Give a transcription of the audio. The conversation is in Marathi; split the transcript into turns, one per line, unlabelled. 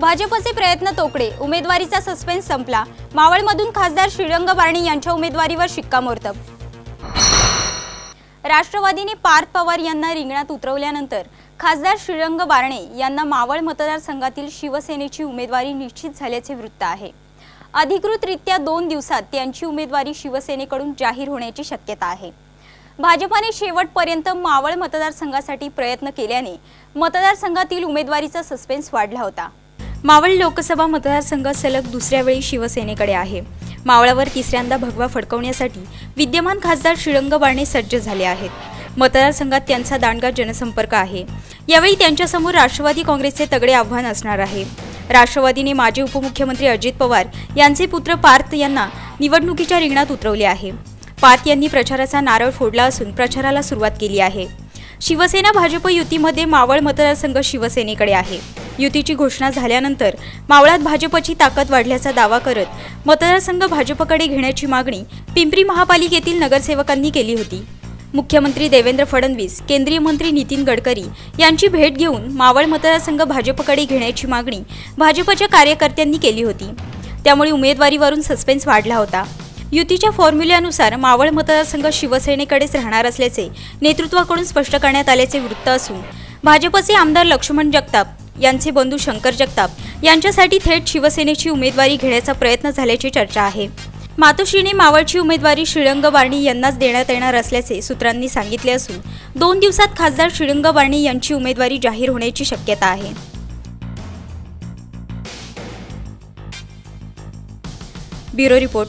भाजपचे प्रयत्न तोकडे. उमेदवारीचा सस्पेन्स संपला. मावळमधून खासदार श्रीरंग बारणे यांच्या उमेदवारीवर शिक्कामोर्तब. राष्ट्रवादीने पार्थ पवार यांना रिंगणात उतरवल्यानंतर खासदार श्रीरंग बारणे यांना मावळ मतदारसंघातील शिवसेनेची उमेदवारी निश्चित झाल्याचे वृत्त आहे. अधिकृतरित्या दोन दिवसात त्यांची उमेदवारी शिवसेनेकडून जाहीर होण्याची शक्यता आहे. भाजपाने शेवटपर्यंत मावळ मतदारसंघासाठी प्रयत्न केल्याने मतदारसंघातील उमेदवारीचा सस्पेन्स वाढला होता. मावळ लोकसभा मतदारसंघ सलग दुसऱ्या वेळी शिवसेनेकडे आहे. मावळावर तिसऱ्यांदा भगवा फडकवण्यासाठी विद्यमान खासदार श्रीरंग बारणे सज्ज झाले आहेत. मतदारसंघात त्यांचा दांडगा जनसंपर्क आहे. यावेळी त्यांच्यासमोर राष्ट्रवादी काँग्रेसचे तगडे आव्हान असणार आहे. राष्ट्रवादीने माजी उपमुख्यमंत्री अजित पवार यांचे पुत्र पार्थ यांना निवडणुकीच्या रिंगणात उतरवले आहे. पार्थ यांनी प्रचाराचा नारळ फोडला असून प्रचाराला सुरुवात केली आहे. शिवसेना भाजप युतीमध्ये मावळ मतदारसंघ शिवसेनेकडे आहे. युतीची घोषणा झाल्यानंतर मावळात भाजपची ताकद वाढल्याचा दावा करत मतदारसंघ भाजपकडे घेण्याची मागणी पिंपरी महापालिकेतील नगरसेवकांनी केली होती. मुख्यमंत्री देवेंद्र फडणवीस केंद्रीय मंत्री नितीन गडकरी यांची भेट घेऊन मावळ मतदारसंघ भाजपकडे घेण्याची मागणी भाजपच्या कार्यकर्त्यांनी केली होती. त्यामुळे उमेदवारीवरून सस्पेन्स वाढला होता. युतीच्या फॉर्म्युल्यानुसार मावळ मतदारसंघ शिवसेनेकडेच राहणार असल्याचे नेतृत्वाकडून स्पष्ट करण्यात आल्याचे वृत्त असून भाजपचे आमदार लक्ष्मण जगताप यांचे बंधू शंकर जगताप यांच्यासाठी थेट शिवसेनेची उमेदवारी घेण्याचा प्रयत्न झाल्याची चर्चा आहे. मातोश्रीने मावळची उमेदवारी श्रीरंग बारणी यांनाच देण्यात येणार असल्याचे सूत्रांनी सांगितले असून दोन दिवसात खासदार श्रीरंग बारणी यांची उमेदवारी जाहीर होण्याची शक्यता आहे. Bureau report.